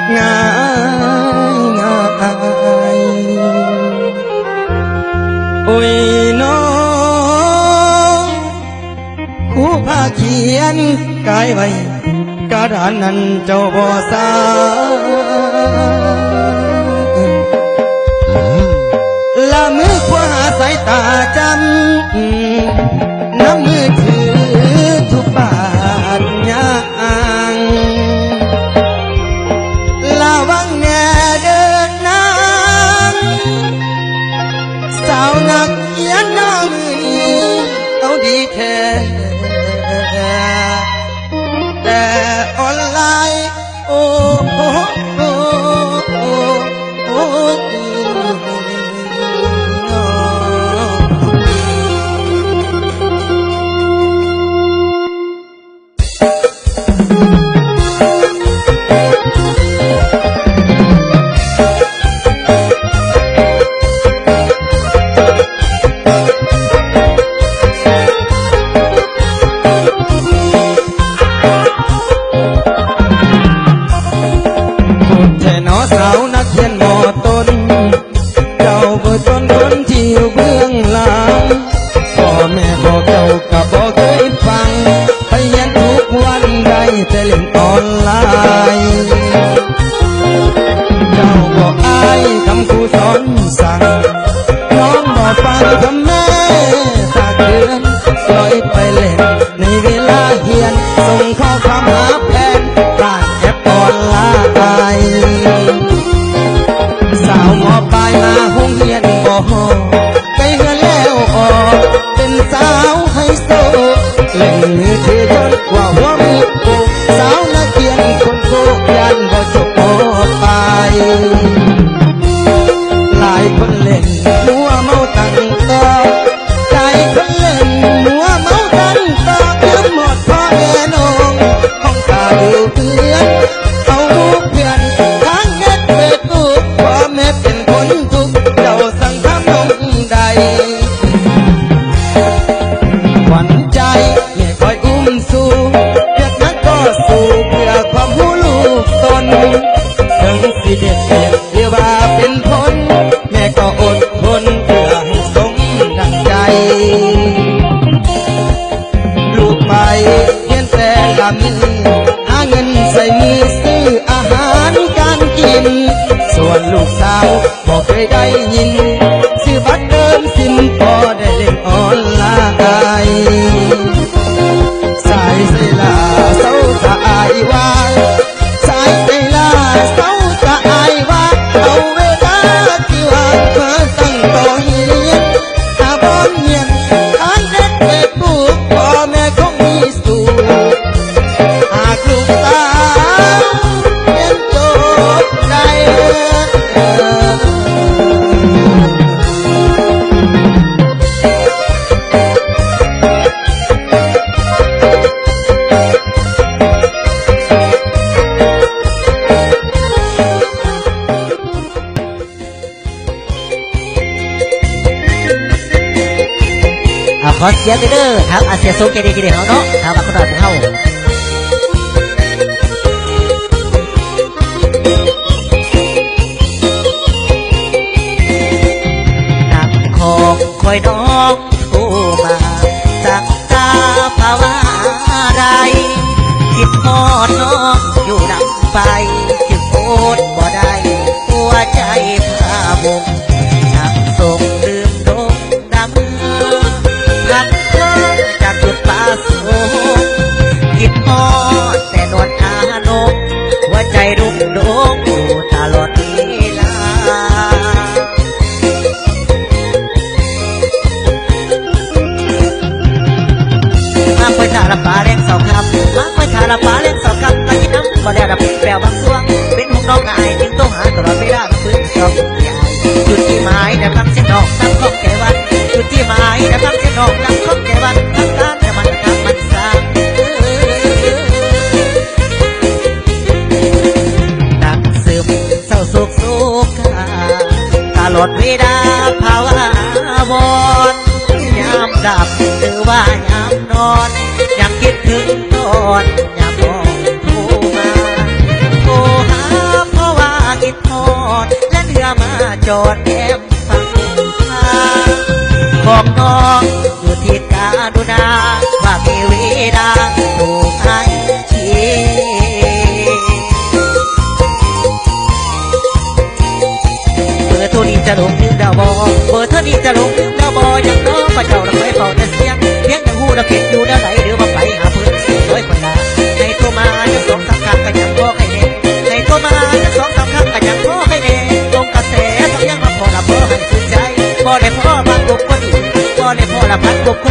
บง่ายง่ายโอ้ยน้องผู้พาเขียนกายไว้กระดานนั้นเจ้าบ่สาละมือขวาสายตาจำน้ำมือถือทุกบาทยา แต่เล่นออนไลน์เจ้าบอกอายคำครูสอนสั่งน้องบอกฟังคำแม่ตากเตือนปล่อยไปเล่นในเวลาเฮียนส่งข้อความหาแฟนร้านแอปออนไลน์สาวหมอปลายมาห้องเรียนบ่ไปเฮือนแล้วออกเป็นสาวไฮโซเล่นมือถือจนกว่าว แต่ละมือหาเงินใส่มือซื้ออาหารการกิน ส่วนลูกสาวบอกเคยได้ยิน ซื้อบัตรเติมสินพอได้เล่นออนไลน์ ขอเสียงเด้อครับอาเซียนโซเกเดกิเดเฮาเนาะทางบักกระดาษของเฮานักของคอยน้องโทรมาจากตาภาวะไรคิดฮอดน้องอยู่ดับไป องตั้งข้องแก่วันจุดที่หมายแต่ฟังเสียงนอกตั้งข้องแก่วันทั้งการแต่มันทำมันสร้านักซึมเศร้าโศกโศกขาตลอดเวลาภาวะวอนยามดับหรือว่ายามนอนยังคิดถึงตอนยามมองโทรมาโทรหาจอดและเรือบฟังทาง บอกน้องอยู่ที่กาดุนาว่ามีเวลาถูกให้ทีเบอร์โทรนี้จะลงลืมดาวบอเบอร์เธอนี้จะลงลืมดาวบอยังน้องพระเจ้าเราไม่เป่าแต่เสียงเพียงแต่หูละเก็บอยู่แล้วไหนหรือว่าไปหา ทำ